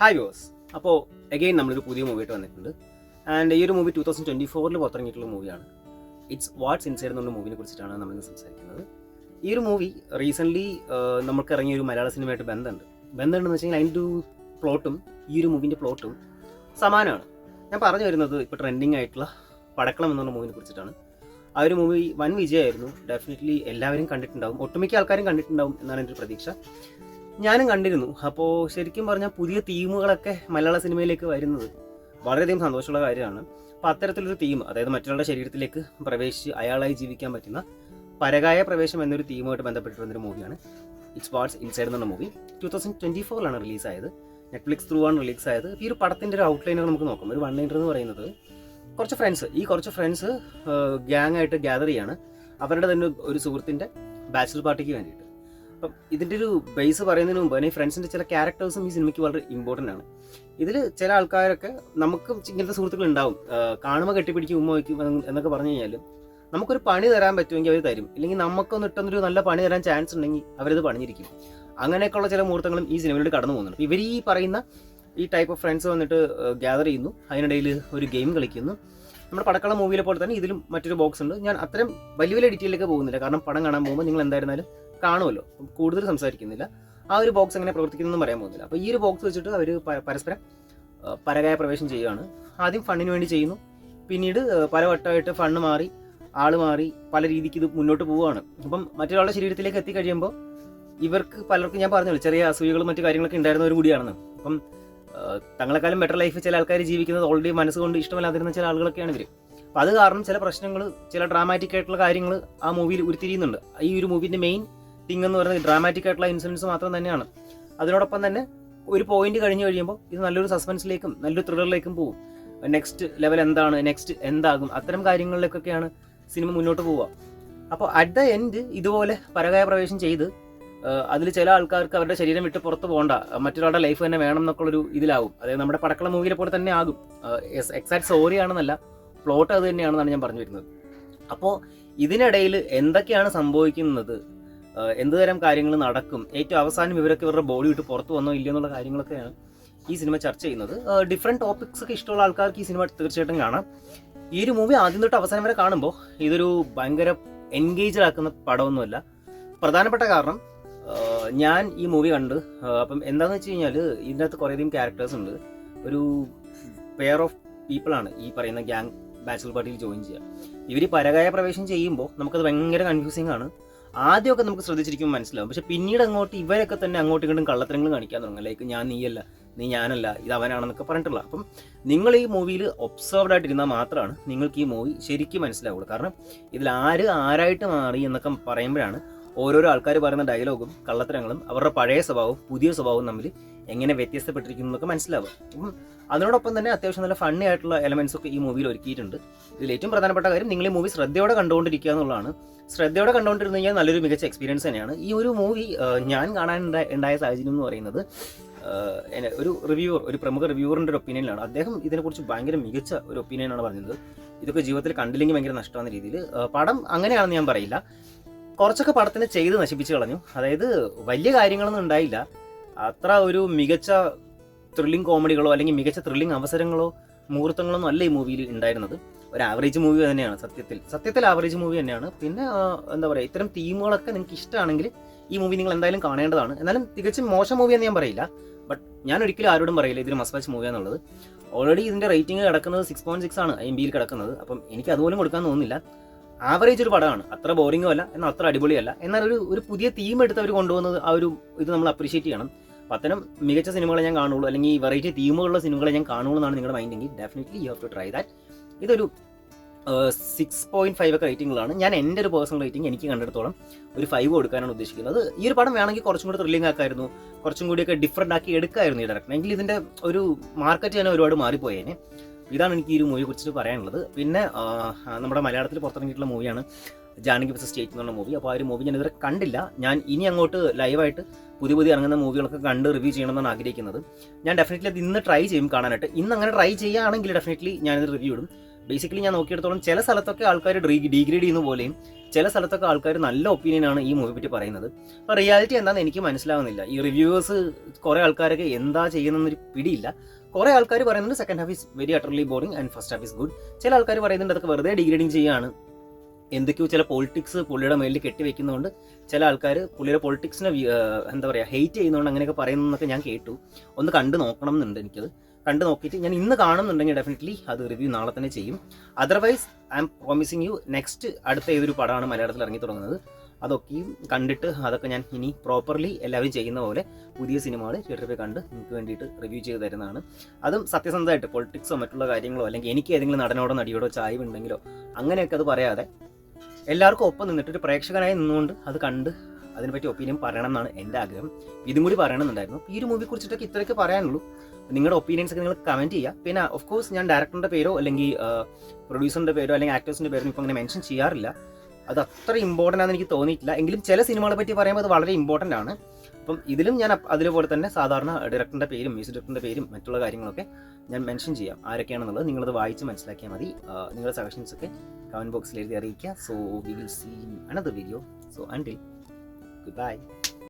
Hi views അപ്പോൾ again നമ്മളൊരു പുതിയ മൂവിയായിട്ട് വന്നിട്ടുണ്ട്. ആൻഡ് ഈ ഒരു മൂവി ടൂ തൗസൻഡ് ട്വന്റി ഫോറിൽ പുറത്തിറങ്ങിയിട്ടുള്ള മൂവിയാണ് ഇറ്റ്സ് വാട്ട്സ് ഇൻസൈഡ് എന്നുള്ള മൂവിനെ കുറിച്ചിട്ടാണ് നമ്മളിന്ന് സംസാരിക്കുന്നത്. ഈ ഒരു മൂവി റീസെന്റ്ലി നമുക്ക് ഇറങ്ങിയ ഒരു മലയാള സിനിമയായിട്ട് ബന്ധമുണ്ട്. ബന്ധമുണ്ടെന്ന് വെച്ച് കഴിഞ്ഞാൽ അതിന്റെ ഒരു പ്ലോട്ടും ഈ ഒരു മൂവിന്റെ പ്ലോട്ടും സമാനമാണ്. ഞാൻ പറഞ്ഞു വരുന്നത് ഇപ്പോൾ ട്രെൻഡിങ് ആയിട്ടുള്ള പടക്കളം എന്നുള്ള മൂവിനെ കുറിച്ചിട്ടാണ്. ആ ഒരു മൂവി വൻ വിജയമായിരുന്നു. ഡെഫിനറ്റ്ലി എല്ലാവരും കണ്ടിട്ടുണ്ടാവും. ഒട്ടുമിക്ക ആൾക്കാരും കണ്ടിട്ടുണ്ടാവും എന്നാണ് എന്റെ പ്രതീക്ഷ. ഞാനും കണ്ടിരുന്നു. അപ്പോൾ ശരിക്കും പറഞ്ഞാൽ പുതിയ തീമുകളൊക്കെ മലയാള സിനിമയിലേക്ക് വരുന്നത് വളരെയധികം സന്തോഷമുള്ള കാര്യമാണ്. അപ്പോൾ അത്തരത്തിലൊരു തീം അതായത് മറ്റൊരാളുടെ ശരീരത്തിലേക്ക് പ്രവേശിച്ച് അയാളായി ജീവിക്കാൻ പറ്റുന്ന പരകായ പ്രവേശം എന്നൊരു തീമുമായിട്ട് ബന്ധപ്പെട്ട് വന്നൊരു മൂവിയാണ് ഇറ്റ്സ് വാട്സ് ഇൻസൈഡ് എന്നുള്ള മൂവി ടൂ തൗസൻഡ് ട്വന്റി ഫോറിലാണ് റിലീസായത് നെറ്റ്ഫ്ലിക്സ് ത്രൂ ആണ് റിലീസ് ആയത്. ഈ ഒരു പടത്തിന്റെ ഒരു ഔട്ട്ലൈനർ നമുക്ക് നോക്കാം. ഒരു വൺ ലൈനർ എന്ന് പറയുന്നത് കുറച്ച് ഫ്രണ്ട്സ് ഈ കുറച്ച് ഫ്രണ്ട്സ് ഗ്യാങ് ആയിട്ട് ഗ്യാദർ ചെയ്യാണ്. അവരുടെ തന്നെ ഒരു സുഹൃത്തിന്റെ ബാച്ചിലർ പാർട്ടിക്ക് വേണ്ടിയിട്ട്. അപ്പം ഇതിന്റെ ഒരു ബേസ് പറയുന്നതിന് മുമ്പ് തന്നെ ഫ്രണ്ട്സിന്റെ ചില ക്യാരക്ടേഴ്സും ഈ സിനിമയ്ക്ക് വളരെ ഇമ്പോർട്ടന്റ് ആണ്. ഇതിൽ ചില ആൾക്കാരൊക്കെ നമുക്ക് ഇങ്ങനത്തെ സുഹൃത്തുക്കൾ ഉണ്ടാവും. കാണുമ്പോൾ കെട്ടിപ്പിടിക്കും ഉമ്മ വയ്ക്കും എന്ന് എന്നൊക്കെ പറഞ്ഞു കഴിഞ്ഞാൽ നമുക്കൊരു പണി തരാൻ പറ്റുമെങ്കിൽ അവർ തരും. ഇല്ലെങ്കിൽ നമുക്കൊന്ന് ഇട്ടൊന്നൊരു നല്ല പണി തരാൻ ചാൻസ് ഉണ്ടെങ്കിൽ അവരത് പണിഞ്ഞിരിക്കും. അങ്ങനെയൊക്കെയുള്ള ചില മുഹൂർത്തങ്ങളും ഈ സിനിമയിലൂടെ കടന്നു പോകുന്നുണ്ട്. ഇവർ ഈ പറയുന്ന ഈ ടൈപ്പ് ഓഫ് ഫ്രണ്ട്സ് വന്നിട്ട് ഗ്യാദർ ചെയ്യുന്നു. അതിനിടയിൽ ഒരു ഗെയിം കളിക്കുന്നു. നമ്മുടെ പടക്കള മൂവിയിലെ പോലെ തന്നെ ഇതിലും മറ്റൊരു ബോക്സ് ഉണ്ട്. ഞാൻ അത്രയും വലിയ വലിയ ഡീറ്റെയിലേക്ക് പോകുന്നില്ല. കാരണം പടം കാണാൻ പോകുമ്പോൾ നിങ്ങൾ എന്തായിരുന്നാലും കാണുമല്ലോ. കൂടുതൽ സംസാരിക്കുന്നില്ല. ആ ഒരു ബോക്സ് എങ്ങനെ പ്രവർത്തിക്കുന്നതെന്ന് പറയാൻ പോകുന്നില്ല. അപ്പോൾ ഈ ഒരു ബോക്സ് വെച്ചിട്ട് അവർ പരസ്പരം പരകായ പ്രവേശം ചെയ്യുകയാണ്. ആദ്യം ഫണ്ടിന് വേണ്ടി ചെയ്യുന്നു. പിന്നീട് പല വട്ടമായിട്ട് ഫണ്ട് മാറി ആൾ മാറി പല രീതിക്ക് ഇത് മുന്നോട്ട് പോവുകയാണ്. അപ്പം മറ്റൊരാളുടെ ശരീരത്തിലേക്ക് എത്തിക്കഴിയുമ്പോൾ ഇവർക്ക് പലർക്കും ഞാൻ പറഞ്ഞു ചെറിയ അസൂയകളും മറ്റു കാര്യങ്ങളൊക്കെ ഉണ്ടായിരുന്നവരും കൂടിയാണെന്ന്. അപ്പം തങ്ങളെക്കാളും ബെറ്റർ ലൈഫ് ചില ആൾക്കാർ ജീവിക്കുന്നത് ഓൾറെഡി മനസ്സുകൊണ്ട് ഇഷ്ടമല്ലാതിരുന്ന ചില ആളുകളൊക്കെയാണ് ഇവർ അപ്പം അത് കാരണം ചില പ്രശ്നങ്ങൾ ചില ഡ്രാമാറ്റിക് ആയിട്ടുള്ള കാര്യങ്ങൾ ആ മൂവിയിൽ ഉരുത്തിരിയുന്നുണ്ട്. ഈ ഒരു മൂവിന്റെ മെയിൻ തിങ് എന്ന് പറയുന്നത് ഡ്രാമാറ്റിക് ആയിട്ടുള്ള ഇൻസിഡൻസ് മാത്രം തന്നെയാണ്. അതിനോടൊപ്പം തന്നെ ഒരു പോയിന്റ് കഴിഞ്ഞ് കഴിയുമ്പോൾ ഇത് നല്ലൊരു സസ്പെൻസിലേക്കും നല്ലൊരു ത്രില്ലറിലേക്കും പോകും. നെക്സ്റ്റ് ലെവൽ എന്താണ് നെക്സ്റ്റ് എന്താകും അത്തരം കാര്യങ്ങളിലേക്കൊക്കെയാണ് സിനിമ മുന്നോട്ട് പോവുക. അപ്പോൾ അറ്റ് ദ എൻഡ് ഇതുപോലെ പരകായ പ്രവേശം ചെയ്ത് അതിൽ ചില ആൾക്കാർക്ക് അവരുടെ ശരീരം വിട്ട് പുറത്ത് പോകണ്ട മറ്റൊരാളുടെ ലൈഫ് തന്നെ വേണം എന്നൊക്കെയുള്ളൊരു ഇതിലാവും അതായത് നമ്മുടെ പടക്കള മൂവിയിലെ പോലെ തന്നെ ആകും. എക്സാക്ട് സ്റ്റോറി ആണെന്നല്ല പ്ലോട്ട് അത് തന്നെയാണെന്നാണ് ഞാൻ പറഞ്ഞു വരുന്നത് അപ്പോൾ ഇതിനിടയിൽ എന്തൊക്കെയാണ് സംഭവിക്കുന്നത്? ആഹ് എന്ത് തരം കാര്യങ്ങൾ നടക്കും ഏറ്റവും അവസാനം ഇവരൊക്കെ ഇവരുടെ ബോഡി വിട്ട് പുറത്തു വന്നോ ഇല്ലയോ എന്നുള്ള കാര്യങ്ങളൊക്കെയാണ് ഈ സിനിമ ചർച്ച ചെയ്യുന്നത്. ഡിഫറെന്റ് ടോപ്പിക്സ് ഒക്കെ ഇഷ്ടമുള്ള ആൾക്കാർക്ക് ഈ സിനിമ തീർച്ചയായിട്ടും കാണാം. ഈ ഒരു മൂവി ആദ്യം തൊട്ട് അവസാനം വരെ കാണുമ്പോൾ ഇതൊരു ഭയങ്കര എൻഗേജ്ഡ് ആക്കുന്ന പടമൊന്നുമല്ല. പ്രധാനപ്പെട്ട കാരണം ഞാൻ ഈ മൂവി കണ്ട് അപ്പം എന്താണെന്ന് വെച്ച് കഴിഞ്ഞാൽ ഇതിനകത്ത് കുറേയധികം ക്യാരക്ടേഴ്സ് ഉണ്ട്. ഒരു പെയർ ഓഫ് പീപ്പിളാണ് ഈ പറയുന്ന ഗ്യാങ് ബാച്ചിലർ പാർട്ടിയിൽ ജോയിൻ ചെയ്യുക. ഇവർ പരകായ പ്രവേശം ചെയ്യുമ്പോൾ നമുക്കത് ഭയങ്കര കൺഫ്യൂസിങ് ആണ്. ആദ്യമൊക്കെ നമുക്ക് ശ്രദ്ധിച്ചിരിക്കും മനസ്സിലാവും. പക്ഷെ പിന്നീട് അങ്ങോട്ട് ഇവരൊക്കെ തന്നെ അങ്ങോട്ടും ഇങ്ങോട്ടും കള്ളത്തരങ്ങൾ കാണിക്കാൻ തുടങ്ങും. ലൈക്ക് ഞാൻ നീയല്ല നീ ഞാനല്ല ഇത് അവനാണെന്നൊക്കെ പറഞ്ഞിട്ടുള്ള. അപ്പം നിങ്ങൾ ഈ മൂവിയിൽ ഒബ്സർവ്ഡ് ആയിട്ടിരുന്നാൽ മാത്രമാണ് നിങ്ങൾക്ക് ഈ മൂവി ശരിക്കും മനസ്സിലാവുള്ളൂ. കാരണം ഇതിൽ ആര് ആരായിട്ട് മാറി എന്നൊക്കെ പറയുമ്പോഴാണ് ഓരോരോ ആൾക്കാർ പറയുന്ന ഡയലോഗും കള്ളത്തരങ്ങളും അവരുടെ പഴയ സ്വഭാവവും പുതിയ സ്വഭാവവും തമ്മിൽ എങ്ങനെ വ്യത്യസ്തപ്പെട്ടിരിക്കുന്നു എന്നൊക്കെ മനസ്സിലാവും അപ്പം അതിനോടൊപ്പം തന്നെ അത്യാവശ്യം നല്ല ഫണ്ണി ആയിട്ടുള്ള എലമെന്റ്സ് ഒക്കെ ഈ മൂവിയിൽ ഒരുക്കിയിട്ടുണ്ട്. ഇതിൽ ഏറ്റവും പ്രധാനപ്പെട്ട കാര്യം നിങ്ങൾ ഈ മൂവി ശ്രദ്ധയോടെ കണ്ടുകൊണ്ടിരിക്കുക എന്നുള്ളതാണ്. ശ്രദ്ധയോടെ കണ്ടുകൊണ്ടിരുന്നു കഴിഞ്ഞാൽ നല്ലൊരു മികച്ച എക്സ്പീരിയൻസ് തന്നെയാണ്. ഈ ഒരു മൂവി ഞാൻ കാണാൻ ഉണ്ടായ- സാഹചര്യം എന്ന് പറയുന്നത് ഒരു റിവ്യൂവർ ഒരു പ്രമുഖ റിവ്യൂവറിന്റെ ഒരു ഒപ്പീനിയനാണ് അദ്ദേഹം ഇതിനെക്കുറിച്ച് ഭയങ്കര മികച്ച ഒരു ഒപ്പീനിയനാണ് പറഞ്ഞത്. ഇതൊക്കെ ജീവിതത്തിൽ കണ്ടില്ലെങ്കിൽ ഭയങ്കര നഷ്ടമാണെന്ന രീതിയിൽ. പടം അങ്ങനെയാണെന്ന് ഞാൻ പറയില്ല. കുറച്ചൊക്കെ പടത്തിന് ചെയ്ത് നശിപ്പിച്ച് കളഞ്ഞു. അതായത് വലിയ കാര്യങ്ങളൊന്നും ഉണ്ടായില്ല. അത്ര ഒരു മികച്ച ത്രില്ലിംഗ് കോമഡികളോ അല്ലെങ്കിൽ മികച്ച ത്രില്ലിംഗ് അവസരങ്ങളോ മുഹൂർത്തങ്ങളൊന്നും അല്ല ഈ മൂവിയിൽ ഉണ്ടായിരുന്നത്. ഒരു ആവറേജ് മൂവി തന്നെയാണ് സത്യത്തിൽ. സത്യത്തിൽ ആവറേജ് മൂവി തന്നെയാണ്. പിന്നെ എന്താ പറയുക ഇത്തരം തീമുകളൊക്കെ നിങ്ങൾക്ക് ഇഷ്ടമാണെങ്കിൽ ഈ മൂവി നിങ്ങൾ എന്തായാലും കാണേണ്ടതാണ്. എന്നാലും തികച്ചും മോശം മൂവി എന്ന് ഞാൻ പറയില്ല. ബട്ട് ഞാൻ ഒരിക്കലും ആരോടും പറയില്ല ഇതൊരു മസ്റ്റ് വാച്ച് മൂവി എന്നുള്ളത്. ഓൾറെഡി ഇതിന്റെ റേറ്റിംഗ് കിടക്കുന്നത് സിക്സ് പോയിന്റ് സിക്സ് ആണ് എം ബിയിൽ കിടക്കുന്നത്. അപ്പം എനിക്ക് അതുപോലും കൊടുക്കാൻ തോന്നുന്നില്ല. ആവറേജ് ഒരു പടമാണ്. അത്ര ബോറിംഗും അല്ല എന്നാൽ അത്ര അടിപൊളിയല്ല എന്നാൽ ഒരു ഒരു പുതിയ തീം എടുത്ത് അവർ കൊണ്ടുവന്നത് ആ ഒരു ഇത് നമ്മൾ അപ്രീഷിയേറ്റ് ചെയ്യണം. അപ്പം അത്തരം മികച്ച സിനിമകളെ ഞാൻ കാണുള്ളൂ അല്ലെങ്കിൽ ഈ വെറൈറ്റി തീമുകളുള്ള സിനിമകളെ ഞാൻ കാണുള്ളൂ എന്നാണ് നിങ്ങളുടെ മൈൻഡെങ്കിൽ definitely you have to try that ഇതൊരു സിക്സ് പോയിന്റ് ഫൈവ് ഒക്കെ റേറ്റിംഗുകളാണ് ഞാൻ എന്റെ ഒരു പേഴ്സണൽ റേറ്റിംഗ് എനിക്ക് കണ്ടെടുത്തോളം ഒരു ഫൈവ് കൊടുക്കാനാണ് ഉദ്ദേശിക്കുന്നത്. ഈ ഒരു പടം വേണമെങ്കിൽ കുറച്ചും കൂടി ത്രില്ലിംഗ് ആക്കായിരുന്നു. കുറച്ചും കൂടിയൊക്കെ ഡിഫറെന്റ് ആക്കി എടുക്കായിരുന്നു ഈ ഡയറക്ടർ എങ്കിൽ ഇതിന്റെ ഒരു മാർക്കറ്റ് തന്നെ ഒരുപാട് മാറിപ്പോയേനെ. ഇതാണ് എനിക്ക് ഈ ഒരു മൂവിയെ കുറിച്ചിട്ട് പറയാനുള്ളത്. പിന്നെ നമ്മുടെ മലയാളത്തിൽ പുറത്തിറങ്ങിയിട്ടുള്ള മൂവിയാണ് ജാനകി ബസ് സ്റ്റേറ്റ് എന്നുള്ള മൂവി അപ്പോൾ ആ ഒരു മൂവി ഞാൻ ഇതുവരെ കണ്ടില്ല. ഞാൻ ഇനി അങ്ങോട്ട് ലൈവായിട്ട് പുതിയ പുതിയ ഇറങ്ങുന്ന മൂവികളൊക്കെ കണ്ട് റിവ്യൂ ചെയ്യണമെന്നാണ് ആഗ്രഹിക്കുന്നത്. ഞാൻ ഡെഫിനറ്റ്ലി അത് ഇന്ന് ട്രൈ ചെയ്യും കാണാനായിട്ട്. ഇന്ന് അങ്ങനെ ട്രൈ ചെയ്യുകയാണെങ്കിൽ ഡെഫിനറ്റ്ലി ഞാനിത് റിവ്യൂ ഇടും. ബേസിക്കലി ഞാൻ നോക്കിയെടുത്തോളം ചില സ്ഥലത്തൊക്കെ ആൾക്കാർ ഡീഗ്രേഡ് ചെയ്യുന്ന പോലെയും ചില സ്ഥലത്തൊക്കെ ആൾക്കാർ നല്ല ഒപ്പീനിയനാണ് ഈ മൂവി പറ്റി പറയുന്നത്. അപ്പോൾ റിയാലിറ്റി എന്താണെന്ന് എനിക്ക് മനസ്സിലാവുന്നില്ല. ഈ റിവ്യൂവേഴ്സ് കുറേ ആൾക്കാരൊക്കെ എന്താ ചെയ്യുന്നതെന്നൊരു പിടിയില്ല. കുറേ ആൾക്കാർ പറയുന്നുണ്ട് second half is very utterly boring and first half is good ചില ആൾക്കാർ പറയുന്നുണ്ട് അതൊക്കെ വെറുതെ ഡിഗ്രേഡിങ് ചെയ്യാണ്. എന്തൊക്കെയോ ചില പൊളിറ്റിക്സ് പുള്ളിയുടെ മേലിൽ കെട്ടിവെക്കുന്നതുകൊണ്ട് ചില ആൾക്കാർ പുള്ളിയുടെ പൊളിറ്റിക്സിനെ എന്താ പറയുക ഹെയ്റ്റ് ചെയ്യുന്നതുകൊണ്ട് അങ്ങനെയൊക്കെ പറയുന്നതെന്നൊക്കെ ഞാൻ കേട്ടു. ഒന്ന് കണ്ടു നോക്കണം എന്നുണ്ട് എനിക്കത്. കണ്ടു നോക്കിയിട്ട് ഞാൻ ഇന്ന് കാണുന്നുണ്ടെങ്കിൽ ഡെഫിനറ്റ്ലി അത് റിവ്യൂ നാളെ തന്നെ ചെയ്യും. Otherwise I'm promising you next അടുത്ത ഏതൊരു പടമാണ് മലയാളത്തിൽ ഇറങ്ങി തുടങ്ങുന്നത്. അതൊക്കെയും കണ്ടിട്ട് അതൊക്കെ ഞാൻ ഇനി പ്രോപ്പർലി എല്ലാവരും ചെയ്യുന്ന പോലെ പുതിയ സിനിമകൾ തിയേറ്ററിൽ പോയി കണ്ട് നിങ്ങൾക്ക് വേണ്ടിയിട്ട് റിവ്യൂ ചെയ്ത് തരുന്നതാണ്. അതും സത്യസന്ധമായിട്ട് പൊളിറ്റിക്സോ മറ്റുള്ള കാര്യങ്ങളോ അല്ലെങ്കിൽ എനിക്ക് ഏതെങ്കിലും നടനോടോ നടിയോടോ ചായവുണ്ടെങ്കിലോ അങ്ങനെയൊക്കെ അത് പറയാതെ എല്ലാവർക്കും ഒപ്പം നിന്നിട്ട് ഒരു പ്രേക്ഷകനായി നിന്നുകൊണ്ട് അത് കണ്ട് അതിനെപ്പറ്റി ഒപ്പീനിയൻ പറയണം എന്നാണ് എന്റെ ആഗ്രഹം. ഇതും കൂടി പറയണമെന്നുണ്ടായിരുന്നു. ഈ ഒരു മൂവിയെ കുറിച്ചിട്ടൊക്കെ ഇത്രയൊക്കെ പറയാനുള്ളൂ. നിങ്ങളുടെ ഒപ്പീനിയൻസ് ഒക്കെ നിങ്ങൾ കമന്റ് ചെയ്യുക. പിന്നെ ഓഫ് കോഴ്സ് ഞാൻ ഡയറക്ടറിന്റെ പേരോ അല്ലെങ്കിൽ പ്രൊഡ്യൂസറിന്റെ പേരോ അല്ലെങ്കിൽ ആക്ടേഴ്സിന്റെ പേരോ ഇപ്പോൾ അങ്ങനെ മെൻഷൻ ചെയ്യാറില്ല. അത് അത്ര ഇമ്പോർട്ടന്റ് ആണെന്ന് എനിക്ക് തോന്നിയിട്ടില്ല. എങ്കിലും ചില സിനിമകളെ പറ്റി പറയുമ്പോൾ അത് വളരെ ഇമ്പോർട്ടന്റ് ആണ്. അപ്പം ഇതിലും ഞാൻ അതിലുപോലെ തന്നെ സാധാരണ ഡയറക്ടറിന്റെ പേരും മ്യൂസിക് ഡയറക്ടറിന്റെ പേരും മറ്റുള്ള കാര്യങ്ങളൊക്കെ ഞാൻ മെൻഷൻ ചെയ്യാം. ആരൊക്കെയാണെന്നുള്ളത് നിങ്ങളത് വായിച്ച് മനസ്സിലാക്കിയാൽ മതി. നിങ്ങളുടെ സജഷൻസ് ഒക്കെ കമന്റ് ബോക്സിൽ എഴുതി അറിയിക്കുക. So we will see another video so and goodbye